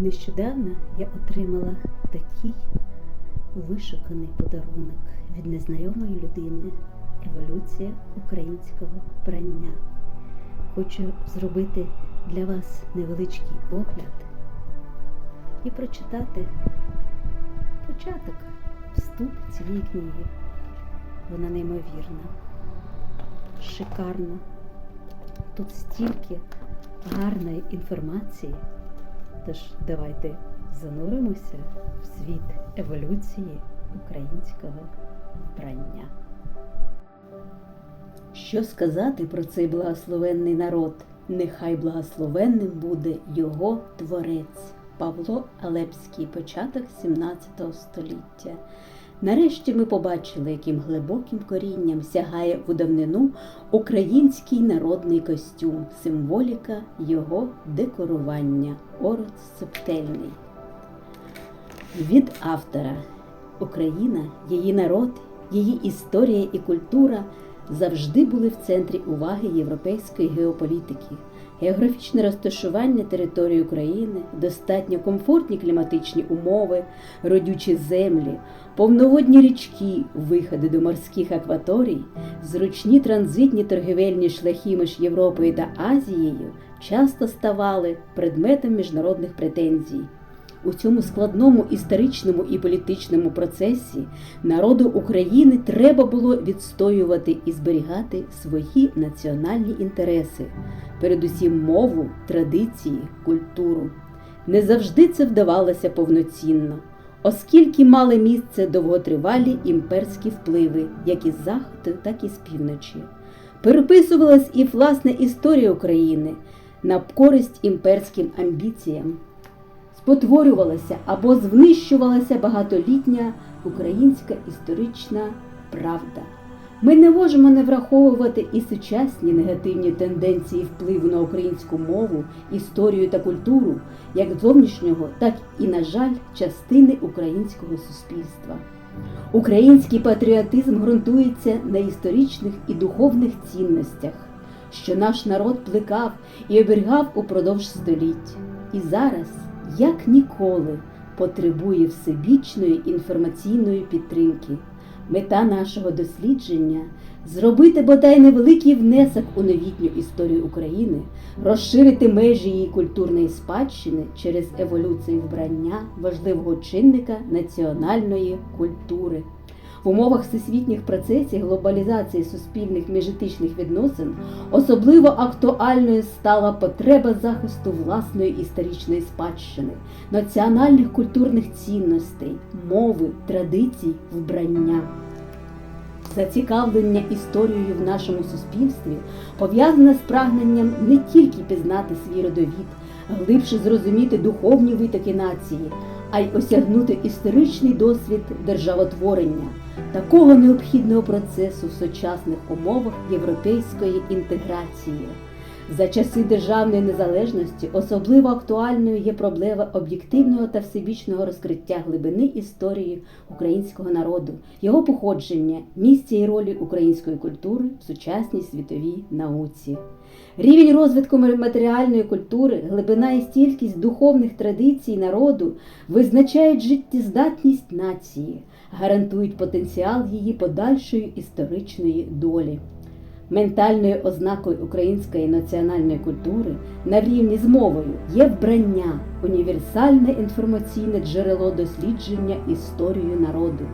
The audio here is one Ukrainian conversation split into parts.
Нещодавно я отримала такий вишуканий подарунок від незнайомої людини Еволюція українського прання. Хочу зробити для вас невеличкий огляд і прочитати початок, вступ цієї книги. Вона неймовірна, шикарна. Тут стільки гарної інформації. Тож давайте зануримося в світ еволюції українського вбрання. Що сказати про цей благословенний народ? Нехай благословенним буде його творець Павло Алепський, початок 17 століття. Нарешті ми побачили, яким глибоким корінням сягає в давнину український народний костюм, символіка його декорування, ород субтельний. Від автора Україна, її народ, її історія і культура завжди були в центрі уваги європейської геополітики. Географічне розташування території України, достатньо комфортні кліматичні умови, родючі землі, повноводні річки, виходи до морських акваторій, зручні транзитні торгівельні шляхи між Європою та Азією часто ставали предметом міжнародних претензій. У цьому складному історичному і політичному процесі народу України треба було відстоювати і зберігати свої національні інтереси, передусім мову, традиції, культуру. Не завжди це вдавалося повноцінно, оскільки мали місце довготривалі імперські впливи, як із заходу, так і з півночі. Переписувалась і власна історія України на користь імперським амбіціям спотворювалася або знищувалася багатолітня українська історична правда. Ми не можемо не враховувати і сучасні негативні тенденції впливу на українську мову, історію та культуру, як зовнішнього, так і, на жаль, частини українського суспільства. Український патріотизм ґрунтується на історичних і духовних цінностях, що наш народ плекав і оберігав упродовж століть. І зараз як ніколи потребує всебічної інформаційної підтримки. Мета нашого дослідження зробити бодай невеликий внесок у новітню історію України, розширити межі її культурної спадщини через еволюцію вбрання важливого чинника національної культури. В умовах всесвітніх процесів глобалізації суспільних міжетичних відносин особливо актуальною стала потреба захисту власної історичної спадщини, національних культурних цінностей, мови, традицій, вбрання. Зацікавлення історією в нашому суспільстві пов'язане з прагненням не тільки пізнати свій родовід, глибше зрозуміти духовні витоки нації, а й осягнути історичний досвід державотворення, такого необхідного процесу в сучасних умовах європейської інтеграції. За часи державної незалежності особливо актуальною є проблема об'єктивного та всебічного розкриття глибини історії українського народу, його походження, місця і ролі української культури в сучасній світовій науці. Рівень розвитку матеріальної культури, глибина і стількість духовних традицій народу визначають життєздатність нації, гарантують потенціал її подальшої історичної долі. Ментальною ознакою української національної культури на рівні з мовою є вбрання, універсальне інформаційне джерело дослідження історії народу.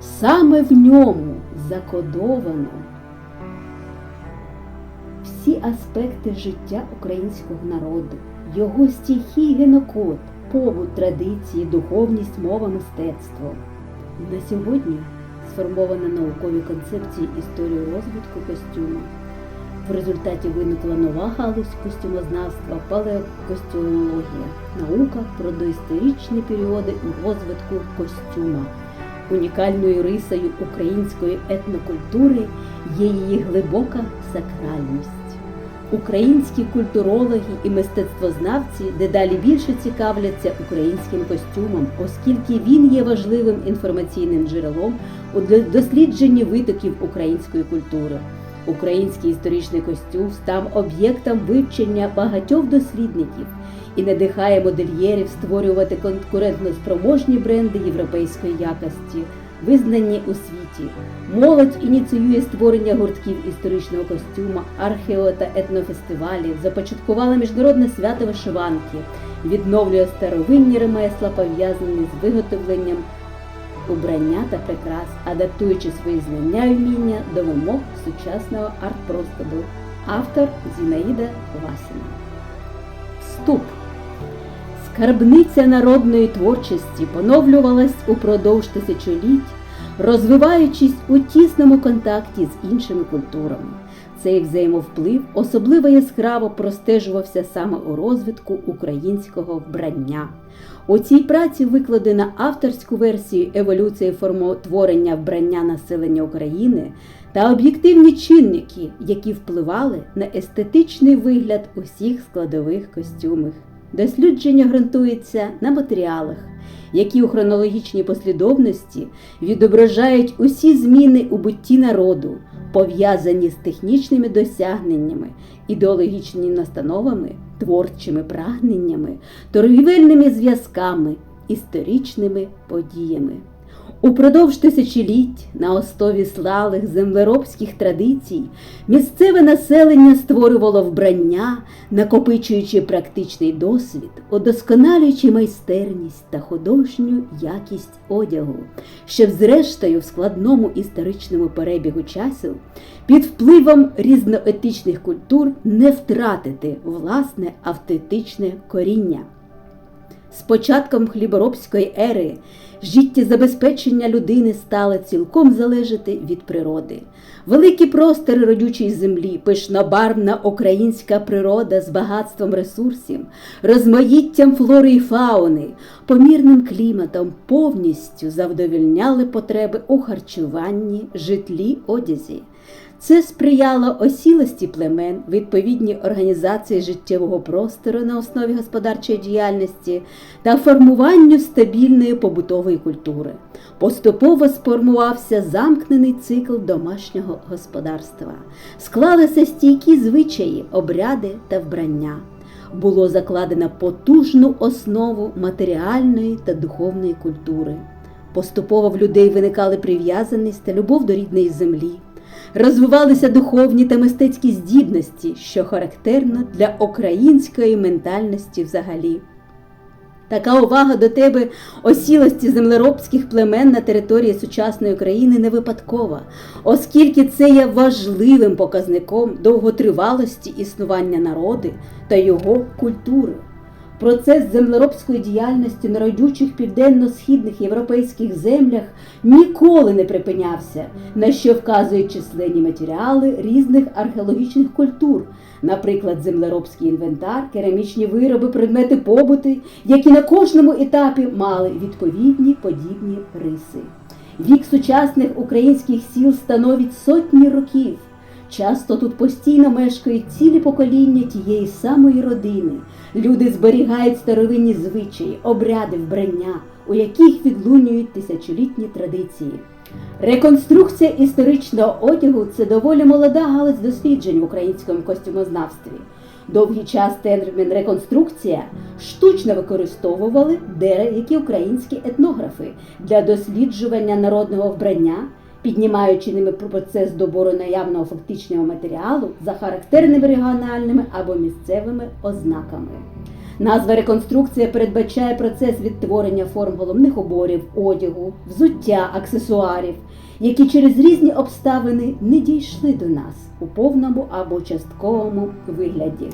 Саме в ньому закодовано всі аспекти життя українського народу, його стихій генокод, побут, традиції, духовність, мова, мистецтво. На сьогодні сформовано наукові концепції історії розвитку костюма. В результаті виникла нова галузь костюмознавства, палеокостюмологія, наука про доісторичні періоди розвитку костюма. Унікальною рисою української етнокультури є її глибока сакральність. Українські культурологи і мистецтвознавці дедалі більше цікавляться українським костюмом, оскільки він є важливим інформаційним джерелом у дослідженні витоків української культури. Український історичний костюм став об'єктом вивчення багатьох дослідників і надихає модельєрів створювати конкурентно спроможні бренди європейської якості, визнані у світі. Молодь ініціює створення гуртків історичного костюма, архео та етнофестивалів, започаткувала міжнародне свято вишиванки, відновлює старовинні ремесла, пов'язані з виготовленням убрання та прикрас, адаптуючи свої знання і вміння до вимог сучасного арт-простору. Автор Зінаїда Васіна. Вступ. Скарбниця народної творчості поновлювалась упродовж тисячоліть, розвиваючись у тісному контакті з іншими культурами. Цей взаємовплив особливо яскраво простежувався саме у розвитку українського вбрання. У цій праці викладено авторську версію еволюції формотворення вбрання населення України та об'єктивні чинники, які впливали на естетичний вигляд усіх складових костюмів. Дослідження ґрунтується на матеріалах, які у хронологічній послідовності відображають усі зміни у бутті народу, пов'язані з технічними досягненнями, ідеологічними настановами, творчими прагненнями, торгівельними зв'язками, історичними подіями. Упродовж тисячоліть на основі слалих землеробських традицій місцеве населення створювало вбрання, накопичуючи практичний досвід, удосконалюючи майстерність та художню якість одягу, щоб, зрештою, в складному історичному перебігу часу під впливом різноетичних культур не втратити власне автентичне коріння. З початком хліборобської ери життєзабезпечення людини стало цілком залежати від природи. Великі простори родючої землі, пишнобарвна українська природа з багатством ресурсів, розмаїттям флори і фауни, помірним кліматом повністю завдовільняли потреби у харчуванні, житлі, одязі. Це сприяло осілості племен, відповідній організації життєвого простору на основі господарчої діяльності та формуванню стабільної побутової культури. Поступово сформувався замкнений цикл домашнього господарства, склалися стійкі звичаї, обряди та вбрання. Було закладено потужну основу матеріальної та духовної культури. Поступово в людей виникали прив'язаність та любов до рідної землі розвивалися духовні та мистецькі здібності, що характерно для української ментальності взагалі. Така увага до тебе осілості землеробських племен на території сучасної України не випадкова, оскільки це є важливим показником довготривалості існування народу та його культури. Процес землеробської діяльності на родючих південно-східних європейських землях ніколи не припинявся, на що вказують численні матеріали різних археологічних культур, наприклад, землеробський інвентар, керамічні вироби, предмети побути, які на кожному етапі мали відповідні подібні риси. Вік сучасних українських сіл становить сотні років. Часто тут постійно мешкають цілі покоління тієї самої родини. Люди зберігають старовинні звичаї, обряди вбрання, у яких відлунюють тисячолітні традиції. Реконструкція історичного одягу це доволі молода галузь досліджень в українському костюмознавстві. Довгий час термін реконструкція штучно використовували деякі українські етнографи для досліджування народного вбрання піднімаючи ними процес добору наявного фактичного матеріалу за характерними регіональними або місцевими ознаками. Назва реконструкція передбачає процес відтворення форм головних уборів, одягу, взуття, аксесуарів, які через різні обставини не дійшли до нас у повному або частковому вигляді.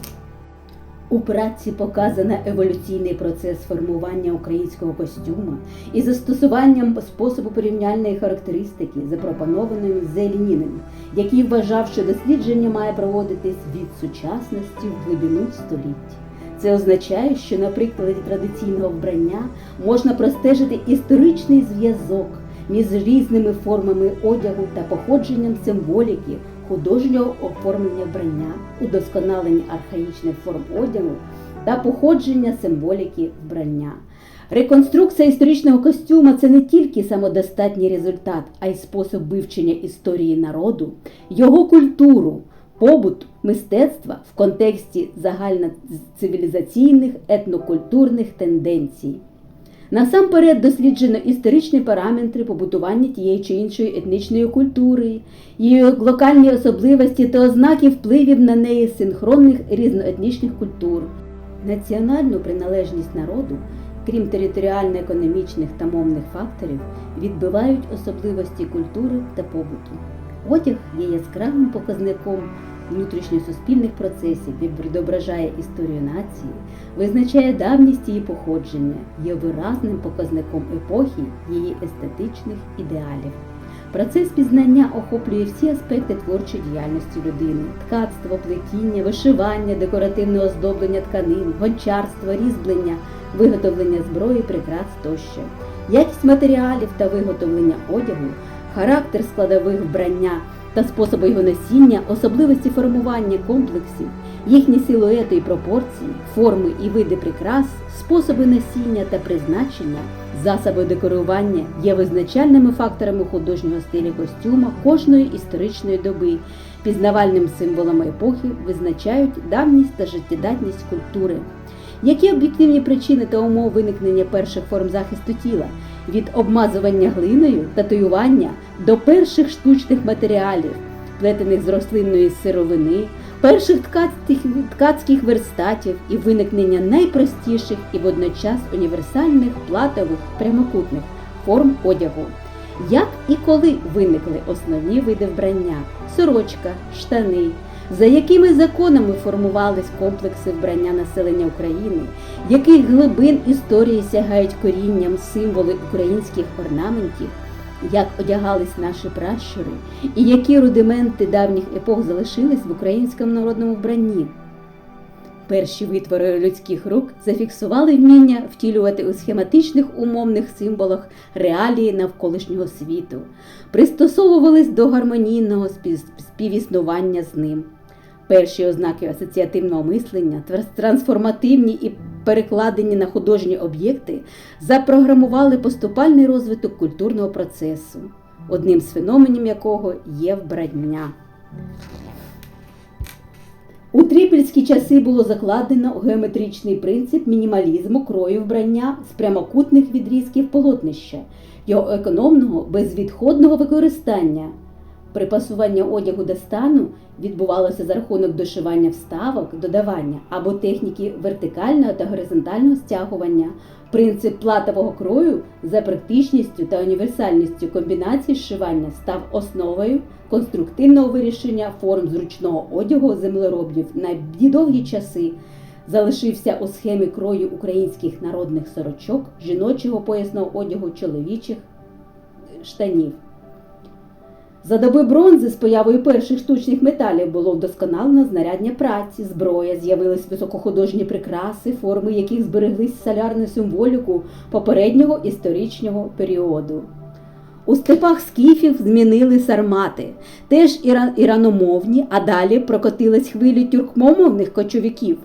У праці показано еволюційний процес формування українського костюма і застосуванням способу порівняльної характеристики, запропонованої Зелініним, який вважав, що дослідження має проводитись від сучасності в глибину століть. Це означає, що на прикладі традиційного вбрання можна простежити історичний зв'язок між різними формами одягу та походженням символіки художнього оформлення вбрання, удосконалення архаїчних форм одягу та походження символіки вбрання. Реконструкція історичного костюма це не тільки самодостатній результат, а й спосіб вивчення історії народу, його культуру, побуту, мистецтва в контексті загальноцивілізаційних етнокультурних тенденцій. Насамперед досліджено історичні параметри побутування тієї чи іншої етнічної культури, її локальні особливості та ознаки впливів на неї синхронних різноетнічних культур. Національну приналежність народу, крім територіально-економічних та мовних факторів, відбивають особливості культури та побуту. Одяг є яскравим показником внутрішньосуспільних процесів, він відображає історію нації, визначає давність її походження, є виразним показником епохи її естетичних ідеалів. Процес пізнання охоплює всі аспекти творчої діяльності людини: ткацтво, плетіння, вишивання, декоративне оздоблення тканин, гончарство, різьблення, виготовлення зброї, прикрас тощо, якість матеріалів та виготовлення одягу, характер складових вбрання та способи його носіння, особливості формування комплексів, їхні силуети і пропорції, форми і види прикрас, способи носіння та призначення, засоби декорування є визначальними факторами художнього стилю костюма кожної історичної доби, пізнавальним символами епохи визначають давність та життєдатність культури. Які об'єктивні причини та умови виникнення перших форм захисту тіла від обмазування глиною, татуювання до перших штучних матеріалів, плетених з рослинної сировини, перших ткацьких, ткацьких верстатів і виникнення найпростіших і водночас універсальних платових прямокутних форм одягу? Як і коли виникли основні види вбрання сорочка, штани? За якими законами формувались комплекси вбрання населення України, яких глибин історії сягають корінням символи українських орнаментів, як одягались наші пращури, і які рудименти давніх епох залишились в українському народному вбранні? Перші витвори людських рук зафіксували вміння втілювати у схематичних умовних символах реалії навколишнього світу, пристосовувались до гармонійного співіснування з ним. Перші ознаки асоціативного мислення, трансформативні і перекладені на художні об'єкти, запрограмували поступальний розвиток культурного процесу, одним з феноменів якого є вбрання. У трипільські часи було закладено геометричний принцип мінімалізму крою вбрання з прямокутних відрізків полотнища, його економного безвідходного використання. Припасування одягу до стану відбувалося за рахунок дошивання вставок, додавання або техніки вертикального та горизонтального стягування. Принцип платового крою за практичністю та універсальністю комбінації зшивання став основою конструктивного вирішення форм зручного одягу землеробів на довгі часи. Залишився у схемі крою українських народних сорочок, жіночого поясного одягу чоловічих штанів. За доби бронзи з появою перших штучних металів було вдосконалено знарядня праці, зброя, з'явились високохудожні прикраси, форми яких збереглись солярну символіку попереднього історичного періоду. У степах скіфів змінили сармати, теж іраномовні, а далі прокотилась хвилі тюркмомовних кочовиків.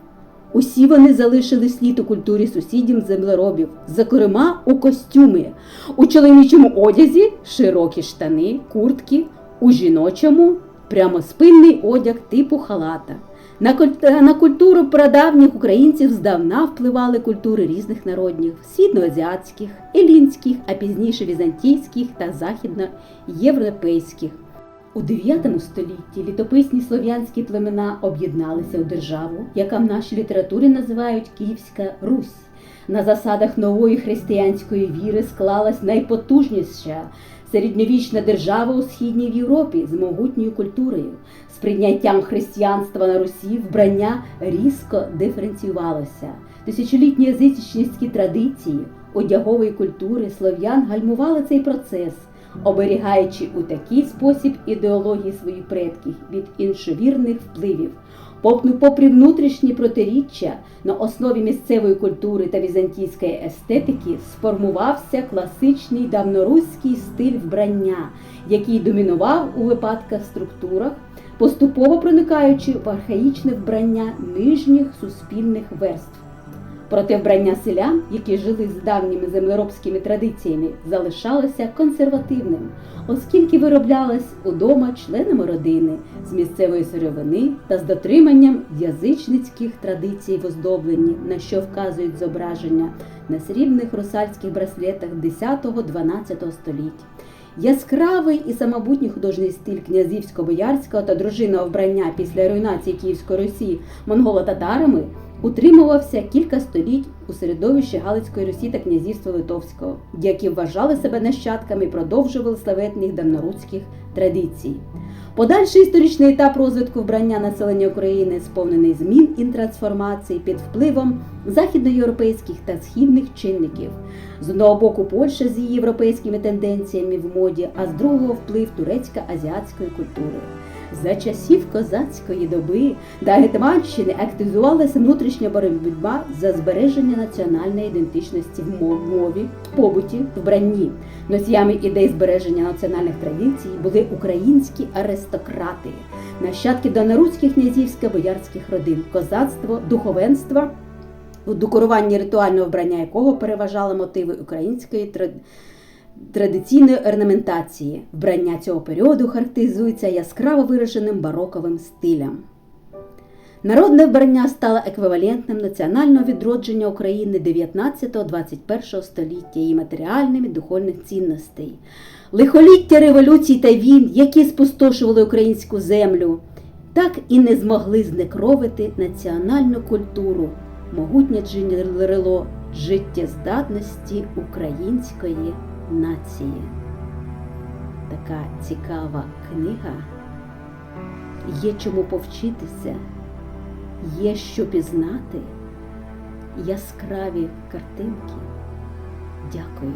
Усі вони залишили слід у культурі сусідів землеробів, зокрема у костюми, у чоловічому одязі широкі штани, куртки, у жіночому прямоспинний одяг типу халата. На культуру прадавніх українців здавна впливали культури різних народів східноазіатських, елінських, а пізніше візантійських та західноєвропейських. У IX столітті літописні слов'янські племена об'єдналися у державу, яка в нашій літературі називають Київська Русь. На засадах нової християнської віри склалась найпотужніша середньовічна держава у східній Європі з могутньою культурою. З прийняттям християнства на Русі вбрання різко диференціювалося. Тисячолітні язичницькі традиції одягової культури слов'ян гальмували цей процес оберігаючи у такий спосіб ідеології своїх предків від іншовірних впливів. Попри внутрішні протиріччя на основі місцевої культури та візантійської естетики сформувався класичний давноруський стиль вбрання, який домінував у випадках структурах, поступово проникаючи в архаїчне вбрання нижніх суспільних верств. Проте вбрання селян, які жили з давніми землеробськими традиціями, залишалося консервативним, оскільки вироблялось удома членами родини з місцевої сировини та з дотриманням язичницьких традицій в оздобленні, на що вказують зображення на срібних русальських браслетах 10-12 століть. Яскравий і самобутній художній стиль князівсько-боярського та дружинного вбрання після руйнації Київської Русі монголо-татарами утримувався кілька століть у середовищі Галицької Русі та князівства Литовського, які вважали себе нащадками і продовжували славетних давноруських традицій. Подальший історичний етап розвитку вбрання населення України сповнений змін і трансформацій під впливом західноєвропейських та східних чинників. З одного боку, Польща з її європейськими тенденціями в моді, а з другого вплив турецько-азіатської культури. За часів козацької доби та Гетманщини активізувалася внутрішня боротьба за збереження національної ідентичності в мов- мові, побуті, вбранні. Носіями ідей збереження національних традицій були українські аристократи, нащадки доноруських князівсько боярських родин, козацтво, духовенство, у декоруванні ритуального вбрання якого переважали мотиви української традиції традиційної орнаментації. Вбрання цього періоду характеризується яскраво вираженим бароковим стилем. Народне вбрання стало еквівалентним національного відродження України 19-21 століття її матеріальним і духовних цінностей. Лихоліття революцій та війн, які спустошували українську землю, так і не змогли знекровити національну культуру, могутнє джерело життєздатності української нації. Така цікава книга. Є чому повчитися, є що пізнати, яскраві картинки. Дякую.